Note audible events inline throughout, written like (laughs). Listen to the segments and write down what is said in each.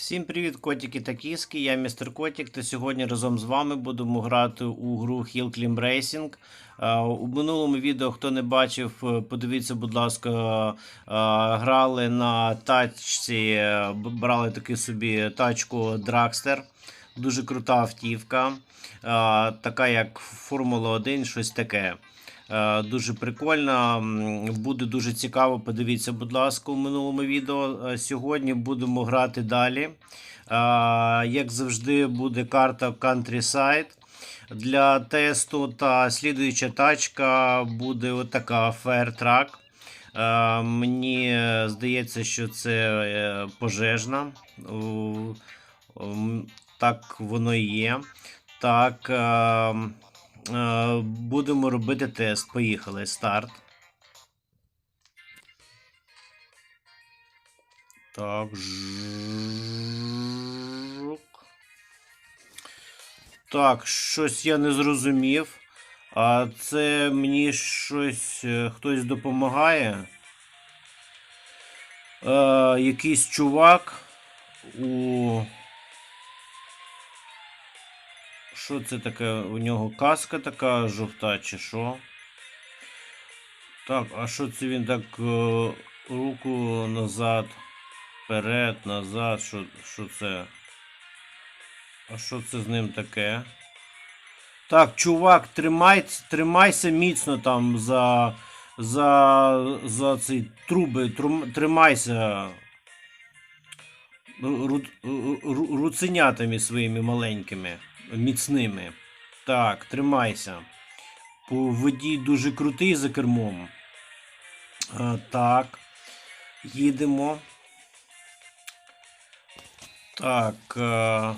Всім привіт, котики та кіски. Я містер Котик, та сьогодні разом з вами будемо грати у гру Hill Climb Racing. Е, У минулому відео, хто не бачив, е, подивіться, будь ласка, е, грали на тачці, брали таки собі тачку Dragster. Дуже крута автівка, така як Формула 1, щось таке. Е, Дуже прикольно, буде дуже цікаво. Подивіться, будь ласка, у минулому відео. Е, Сьогодні будемо грати далі. Е, Як завжди, буде карта Countryside. Для тесту та слідуюча тачка буде отака Fairtrack. Мені здається, що це пожежна. Так воно і є. Так. Будемо робити тест. Поїхали. Старт. Так. Жук. Так, щось я не зрозумів. А це мені щось е, хтось допомагає. Е, якийсь чувак у. Що це таке? У нього каска така жовта, чи що? Так, а що це він так е, руку назад, вперед, назад, що, що це? А що це з ним таке? Так, чувак, тримай, тримайся міцно там за, за, за ці труби, тримайся ру, ру, руценятами своїми маленькими, міцними. Так, тримайся. По воді дуже крутий за кермом. А, так. Їдемо. Так. е,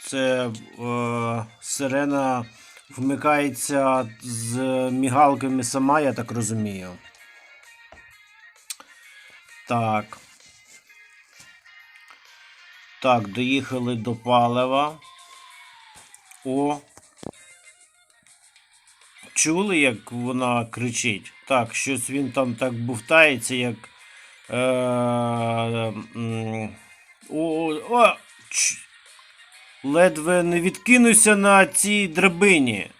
Це е, сирена вмикається з мігалками сама, я так розумію. Так. Так, доїхали до палива. О. Чули, як вона кричить? Так, щось він там так бувтається, як. Е, м, о, о, ч, ледве не відкинуся на цій драбині.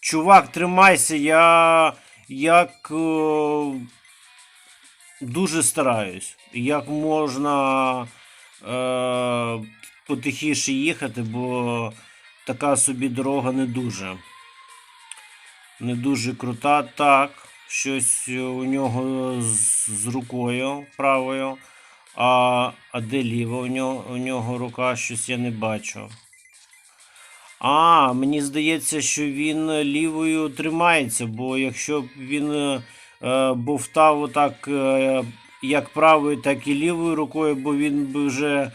Чувак, тримайся, я як. Е, дуже стараюсь. Як можна е, потихіше їхати, бо така собі дорога не дуже. Не дуже крута. Так, щось у нього з, рукою правою. А, а де ліва у нього, у нього рука, щось я не бачу. А, мені здається, що він лівою тримається, бо якщо б він е, бовтав отак е, як правою, так і лівою рукою, бо він би вже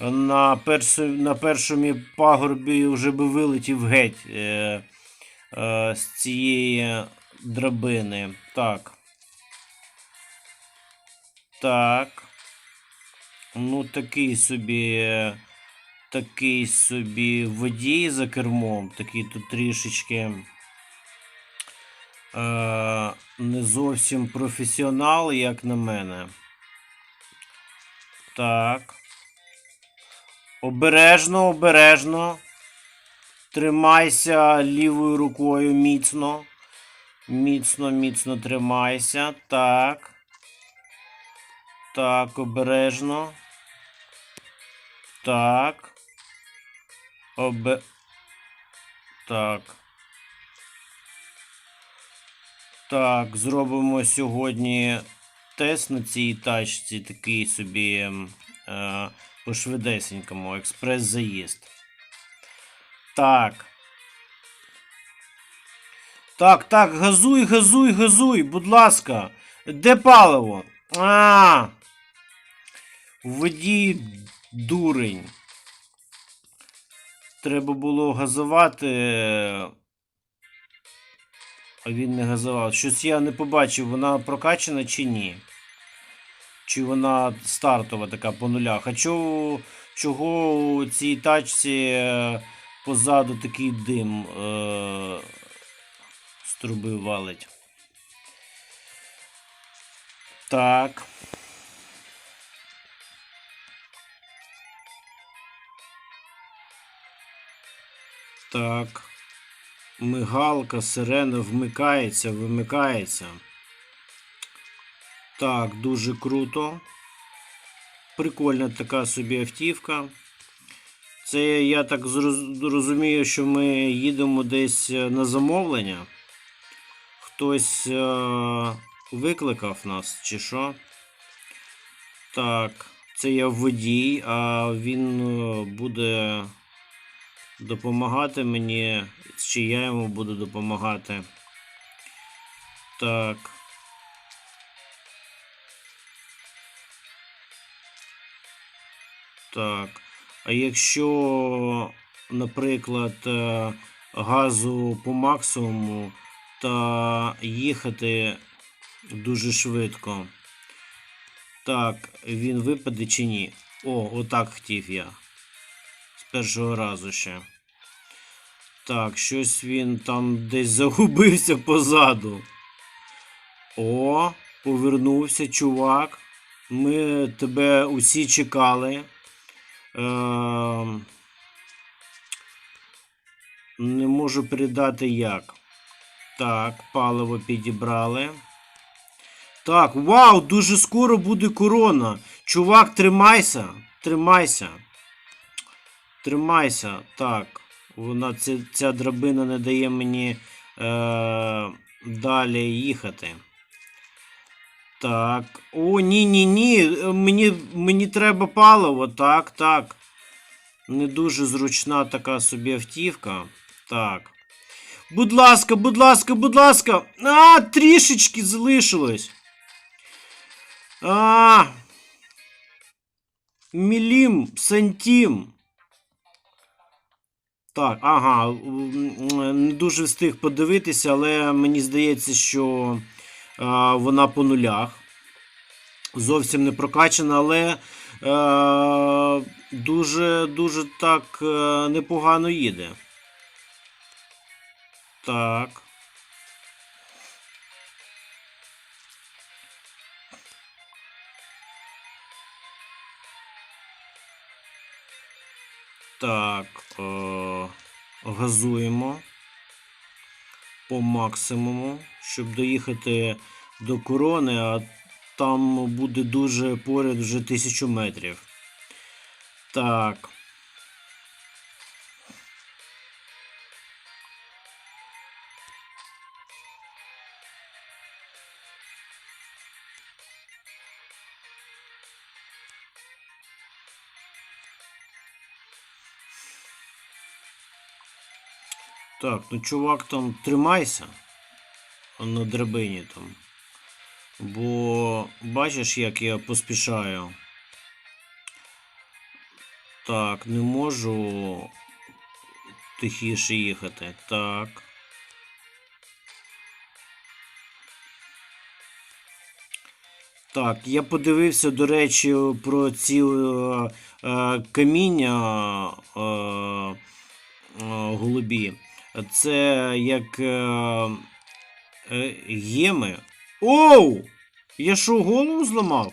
на, персу, на першому пагорбі вже би вилетів геть е, е, з цієї драбини. Так. Так. Ну, такий собі. Такий собі водій за кермом, такий тут трішечки е, не зовсім професіонал, як на мене. Так. Обережно, обережно. Тримайся лівою рукою міцно. Міцно, міцно тримайся. Так. Так, обережно. Так. Обе... Так. Так, зробимо сьогодні тест на цій тачці, такий собі по швидесенькому, експрес-заїзд. Так. Так, так, газуй, газуй, газуй, будь ласка. Де паливо? А. В воді дурень. Треба було газувати. А він не газував. Щось я не побачив, вона прокачана чи ні. Чи вона стартова така по нуля. Хочу, чого чого у цій тачці е, позаду такий дим е, з труби валить? Так. Так. Мигалка, сирена вмикається, вимикається. Так, дуже круто. Прикольна така собі автівка. Це я так розумію, що ми їдемо десь е, на замовлення. Хтось е- викликав нас, чи що? Так, це я водій, а він е, буде допомагати мені, чи я йому буду допомагати. Так. Так. А якщо, наприклад, е, газу по максимуму та їхати дуже швидко. Так, він випаде чи ні? О, отак хотів я. З першого разу ще. Так, щось він там десь (laughs) загубився позаду. О, повернувся, чувак. Ми тебе усі чекали. Ем, не можу передати як. Так, паливо підібрали. Так, вау, дуже скоро буде корона. Чувак, тримайся. Тримайся. Тримайся. Так. Вона ця, ця драбина не дає мені е, далі їхати. Так. О, ні, ні, ні. Мені, мені треба паливо. Так, так. Не дуже зручна така собі автівка. Так. Будь ласка, будь ласка, будь ласка. А, трішечки залишилось. А. Мілім, сантім. Так, ага, не дуже встиг подивитися, але мені здається, що вона по нулях. Зовсім не прокачана, але е, дуже, дуже так е, непогано їде. Так. Так, е, газуємо по максимуму, щоб доїхати до корони, а там буде дуже поряд вже тисячу метрів. Так. Так, ну чувак там тримайся на драбині там. Бо бачиш, як я поспішаю. Так, не можу тихіше їхати. Так. Так, я подивився, до речі, про ці е, е, каміння е, е, голубі. Це як е, е, геми. Оу! Я що, голову зламав?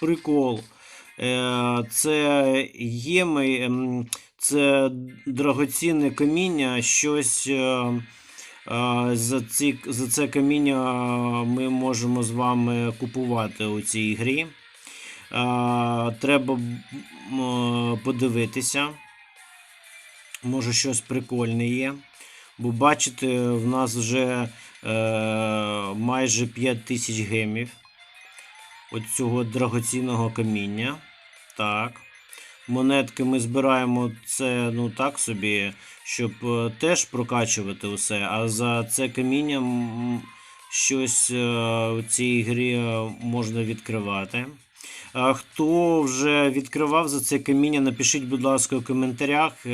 Прикол. Е, це геми, ем, це драгоцінне каміння, щось. Е, за, ці, за це каміння ми можемо з вами купувати у цій грі. Треба подивитися. Може, щось прикольне є. Бо бачите, в нас вже е, майже 5 тисяч гемів цього драгоцінного каміння. Так. Монетки ми збираємо це ну так собі, щоб е, теж прокачувати усе. А за це каміння щось е, у цій грі е, можна відкривати. Хто вже відкривав за це каміння, напишіть, будь ласка, у коментарях.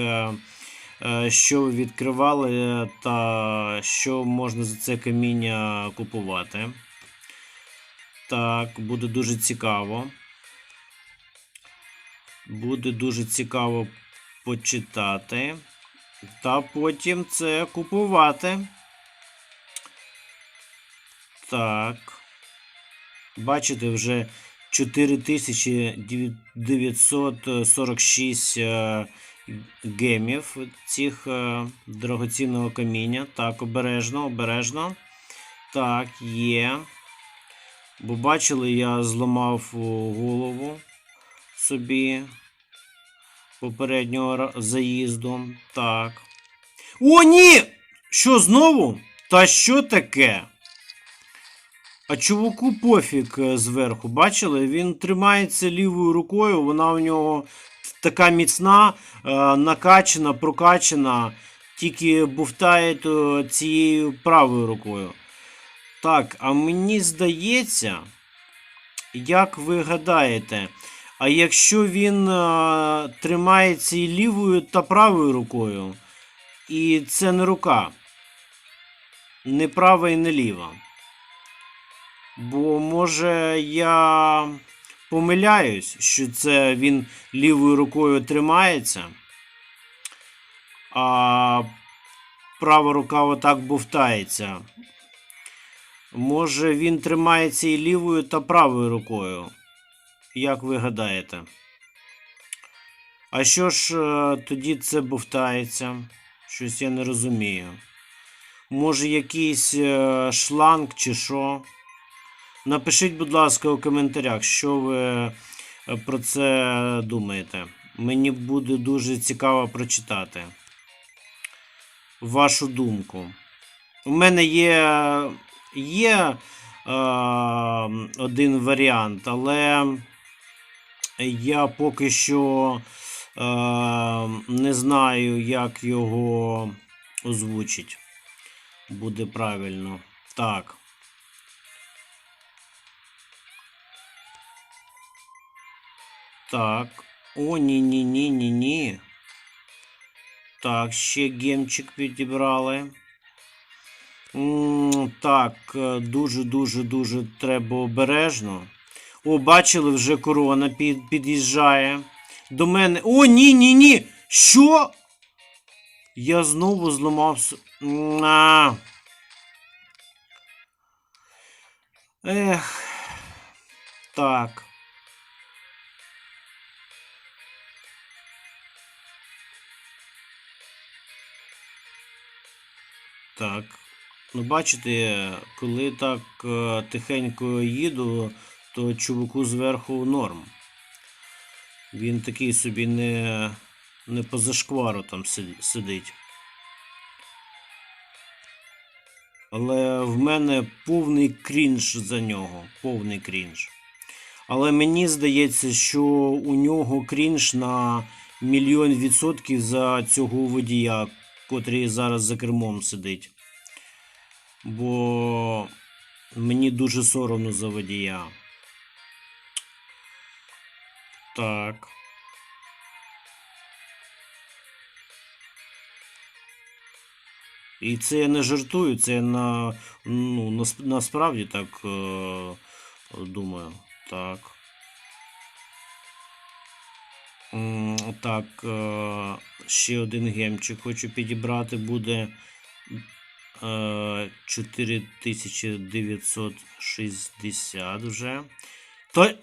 Е, Що ви відкривали е, та що можна за це каміння купувати. Так, буде дуже цікаво. Буде дуже цікаво почитати. Та потім це купувати. Так. Бачите, вже 4946 е, гемів цих е, дорогоцінного каміння. Так, обережно, обережно. Так, є. Бо бачили, я зламав голову собі попереднього заїзду. Так. О, ні! Що знову? Та що таке? А чуваку пофіг е, зверху, бачили? Він тримається лівою рукою, вона у нього така міцна, е, накачана, прокачана, тільки бувтає цією правою рукою. Так, а мені здається, як ви гадаєте, а якщо він е, тримається і лівою та правою рукою, і це не рука, не права і не ліва. Бо може я помиляюсь, що це він лівою рукою тримається, а права рука отак бовтається. Може він тримається і лівою та правою рукою. Як ви гадаєте? А що ж е, тоді це бовтається? Щось я не розумію. Може, якийсь е, шланг чи що? Напишіть, будь ласка, у коментарях, що ви е, про це думаєте. Мені буде дуже цікаво прочитати вашу думку. У мене є, є е, один варіант, але я поки що е, не знаю, як його озвучить. Буде правильно. Так. Так. О, ні, ні, ні, ні, ні. Так, ще гемчик підібрали. Так, е, дуже, дуже, дуже треба обережно. О, бачили, вже корона під, під'їжджає. До мене. О, ні, ні, ні. Що? Я знову зламався. А. Ех. Так. Так. Ну, бачите, коли так е, тихенько їду, то чуваку зверху норм. Він такий собі не, не поза шквару там сидить. Але в мене повний крінж за нього. Повний крінж. Але мені здається, що у нього крінж на мільйон відсотків за цього водія, котрий зараз за кермом сидить. Бо мені дуже соромно за водія. Так. І це я не жартую, це я на, ну, насправді так е, думаю. Так. Так, е, ще один гемчик хочу підібрати. Буде е, 4960 вже. Та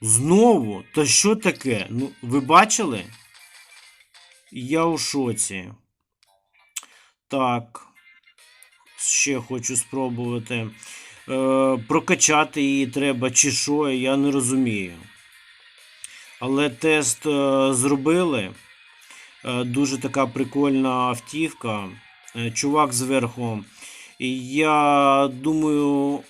знову? Та що таке? Ну, ви бачили? Я у шоці. Так. Ще хочу спробувати. Е, прокачати її треба, чи що, я не розумію. Але тест е, зробили. Е, дуже така прикольна автівка. Е, чувак зверху. Я думаю,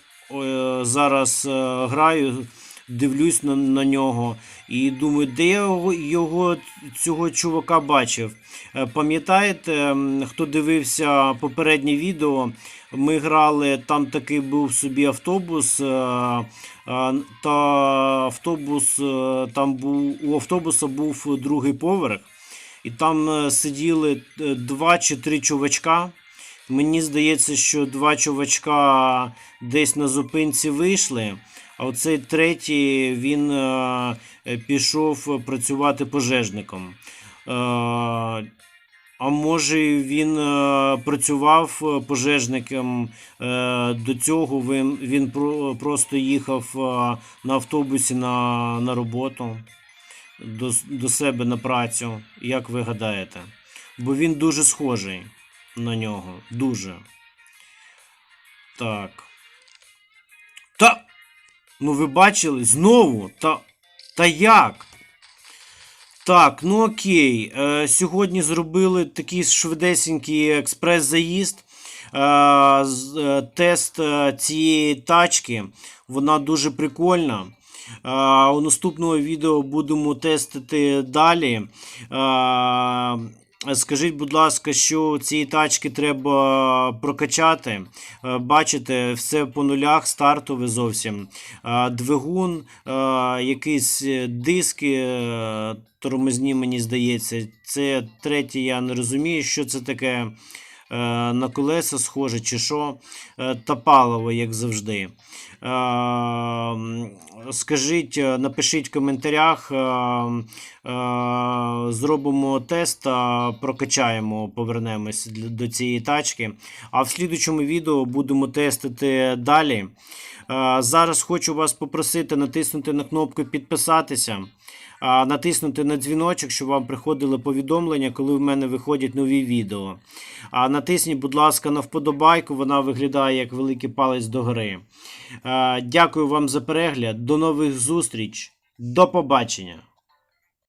зараз граю, дивлюсь на, на нього і думаю, де я його, його цього чувака бачив. Е, Пам'ятаєте, хто дивився попереднє відео? Ми грали, там такий був собі автобус, е, е, та автобус там був у автобуса був другий поверх, і там сиділи два чи три чувачка. Мені здається, що два чувачка десь на зупинці вийшли, а оцей третій він е, е, пішов працювати пожежником. Е, а може він е, працював пожежником е, до цього, він, він про, просто їхав е, на автобусі на, на роботу. до, до себе на працю. Як ви гадаєте? Бо він дуже схожий на нього. Дуже. Так. Та. Ну, ви бачили? Знову? Та. Та як? Так, ну окей. Е, сьогодні зробили такий швидесенький експрес-заїзд. Е, е, тест е, цієї тачки. Вона дуже прикольна. Е, у наступному відео будемо тестити далі. Скажіть, будь ласка, що ці тачки треба прокачати. Е, Бачите, все по нулях, стартове зовсім. Е, Двигун, е, якісь диски тормозні, мені здається. Це третє, я не розумію, що це таке. Е, На колеса схоже чи що. Е, Та паливо, як завжди. Е, Скажіть, напишіть в коментарях. Зробимо тест, прокачаємо, повернемось до цієї тачки. А в слідучому відео будемо тестити далі. Зараз хочу вас попросити натиснути на кнопку підписатися, натиснути на дзвіночок, щоб вам приходили повідомлення, коли в мене виходять нові відео. А натисніть, будь ласка, на вподобайку, вона виглядає як великий палець догори. гри. Дякую вам за перегляд. До нових зустріч. До побачення.